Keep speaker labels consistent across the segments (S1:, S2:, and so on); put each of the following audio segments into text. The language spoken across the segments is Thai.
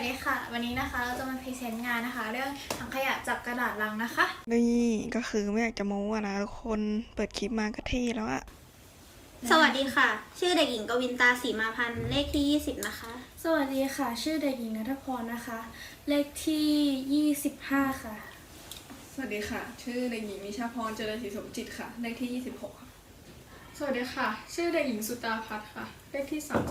S1: วัสดีค่ะ วันนี้นะคะเราจะมาพรีเซนต์งานนะคะ เรื่องถังขยะจากกระดาษลังนะคะ
S2: นี่ก็คือไม่อยากจะโม้อะนะทุกคนเปิดคลิปมาก็เท่แล้วอะ
S3: สวัสดีค่ะ ชื่อเด็กหญิงกวินตาสีมาพันธ์เลขที่ 20 นะคะ
S1: สวัสดีค่ะ ชื่อเด็กหญิงนัทพรนะคะ เลขที่ 25 ค่ะ
S4: สวัสดีค่ะ ชื่อเด็กหญิงนิชาพรเจริญศรีสมจิตค่ะ เลขที่ 26 ค่ะ
S5: สวัสดีค่ะ ชื่อเด็กหญิงสุตาพัฒน์ค่ะ เลขที่สาม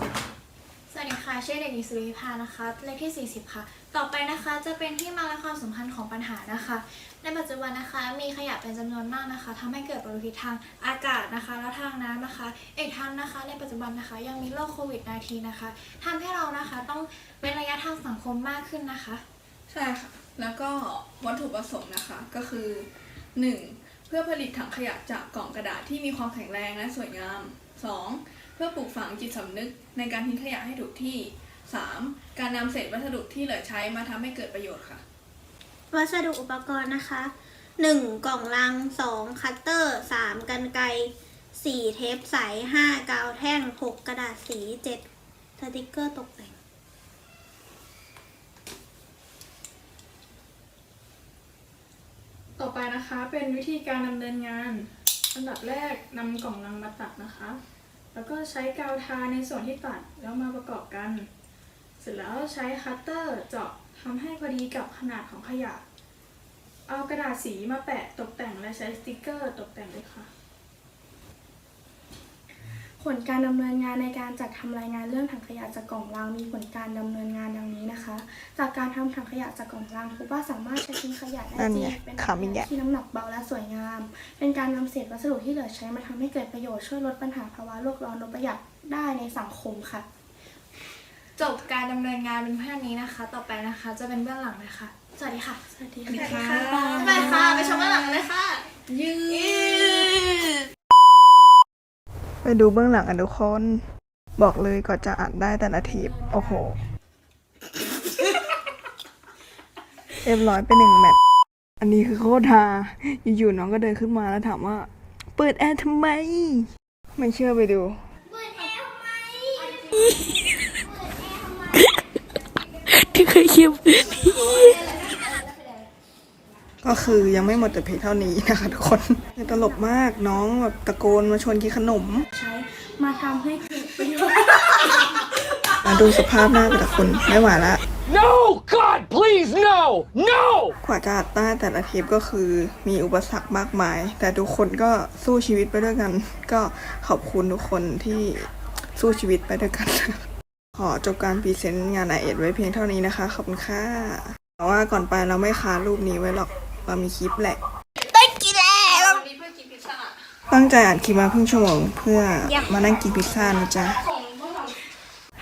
S5: ส
S1: วัสดีค่ะชื่อเด็กหญิงสุริภานะคะเลขที่ 40 ค่ะ ต่อไปนะคะจะเป็นที่มาและความสำคัญของปัญหานะคะ ในปัจจุบันนะคะมีขยะเป็นจำนวนมากนะคะทำให้เกิดมลพิษทางอากาศนะคะ และทางน้ำนะคะอีกทั้งนะคะ ในปัจจุบันนะคะยังมีโรคโควิด -19 นะคะทำให้เรานะคะต้องเว้นระยะทางสังคมมากขึ้นนะคะ
S4: ใช่ค่ะ แล้วก็วัตถุประสงค์นะคะก็คือ 1. เพื่อผลิตถังขยะจากกล่องกระดาษที่มีความแข็งแรงและสวยงาม 2. เพื่อปลูกฝังจิตสำนึกในการทิ้งขยะให้ถูกที่ 3. การนำเศษวัสดุที่เหลือใช้มาทำให้เกิดประโยชน์ค่ะ
S3: วัสดุอุปกรณ์นะคะ 1. กล่องลัง 2. คัตเตอร์ 3. กันไกร 4. เทปใส 5. กาวแท่ง 6. กระดาษสี 7. สติกเกอร์ตกแต่ง
S5: ต่อไปนะคะเป็นวิธีการดำเนินงาน อันดับแรกนำกล่องลังมาตัดนะคะ แล้วก็ใช้กาวทาในส่วนที่ตัดแล้วมาประกอบกัน เสร็จแล้วใช้คัตเตอร์เจาะทำให้พอดีกับขนาดของขยะ เอากระดาษสีมาแปะตกแต่งและใช้สติกเกอร์ตกแต่งด้วยค่ะ
S6: ผลการดำเนินงานในการจัดทำรายงานเรื่องถังขยะจากกล่องรางมีผลการดำเนินงานดังนี้ นะคะ จากการทำถังขยะจากกล่องรางพบว่าสามารถใช้ทิ้งขยะได้
S2: นั่น
S6: จริ
S2: ไง
S6: งเป็น
S2: ขำอีกแล้ว
S6: ที่น้ำหนักเบาและสวยงาม เป็นการนำเศษวัสดุที่เหลือใช้มาทำให้เกิดประโยชน์ช่วยลดปัญหาภาวะโลกร้อนลดประหยัดได้ในสังคมค่ะ
S1: จบการดำเนินงานเป็นเพื่อนนี้นะคะ ต่อไปนะคะจะเป็นเบื้องหลังนะคะ สวัสดีค่ะ
S6: สวัสดี
S4: สวัสดี
S6: ค่ะ
S4: ค่ะ
S1: ไปค่ะ ไปชมเบื้องหลังกันเลยค่ะ
S4: ยืด
S2: ไปดูเบื้องหลังกันทุกคน บอกเลยก่อนจะอัดได้แต่ละทีโอ้โห เรียบร้อยไปหนึ่งแมตช์อันนี้คือโคตรฮาอยู่ๆน้องก็เดินขึ้นมาแล้วถามว่า เปิดแอร์ทำไม ไม่เชื่อไปดูก็คือยังไม่หมดแต่เพียงเท่านี้นะคะทุกคนตลกมากน้องแบบตะโกนมาชวนกินขนม
S6: ใช้ มาทำให้เกิดประโยชน์
S2: มาดูสภาพหน้าแต่ละคนไม่ไหวละ
S7: No! God, please, no! No!
S2: กว่าจะอัดได้แต่ละเทปก็คือมีอุปสรรคมากมาย แต่ทุกคนก็สู้ชีวิตไปด้วยกัน ก็ขอบคุณทุกคนที่สู้ชีวิตไปด้วยกัน ขอจบการพรีเซนต์งานไอเอ็ดไว้เพียงเท่านี้นะคะ ขอบคุณค่ะแต่ว่าก่อนไปเราไม่ค้ารูปนี้ไว้หรอกเรามีคลิปแหละ
S4: วันนี้เพื่อกินพิซซ่า
S2: ตั้งใจอ่านคลิปมาครึ่งชั่วโมงเพื่อมานั่งกินพิซซ่านะจ๊ะ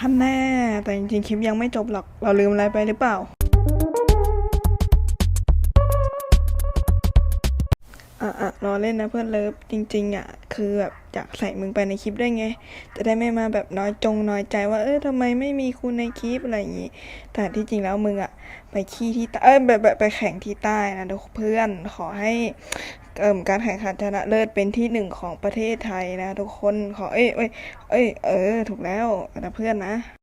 S2: ท่านแน่ แต่จริงๆ คลิปยังไม่จบหรอก เราลืมอะไรไปหรือเปล่า อะอะรอเล่นนะเพื่อนเลิฟ จริง ๆ อะ คือแบบอยากใส่มึงไปในคลิปด้วยไง จะได้ไม่มาแบบน้อยจงน้อยใจว่า เออทำไมไม่มีคุณในคลิปอะไรอย่างงี้ แต่ที่จริงแล้วมึงอะ ไปขี้ที่ใต้เอ้ยแบบแบบไปแข่งที่ใต้นะเพื่อน ขอให้ การแข่งขันชนะเลิศเป็นที่หนึ่งของประเทศไทยนะ ทุกคนขอเอ้ยเอ้ยเอ้ยเออ ถูกแล้วนะเพื่อนนะ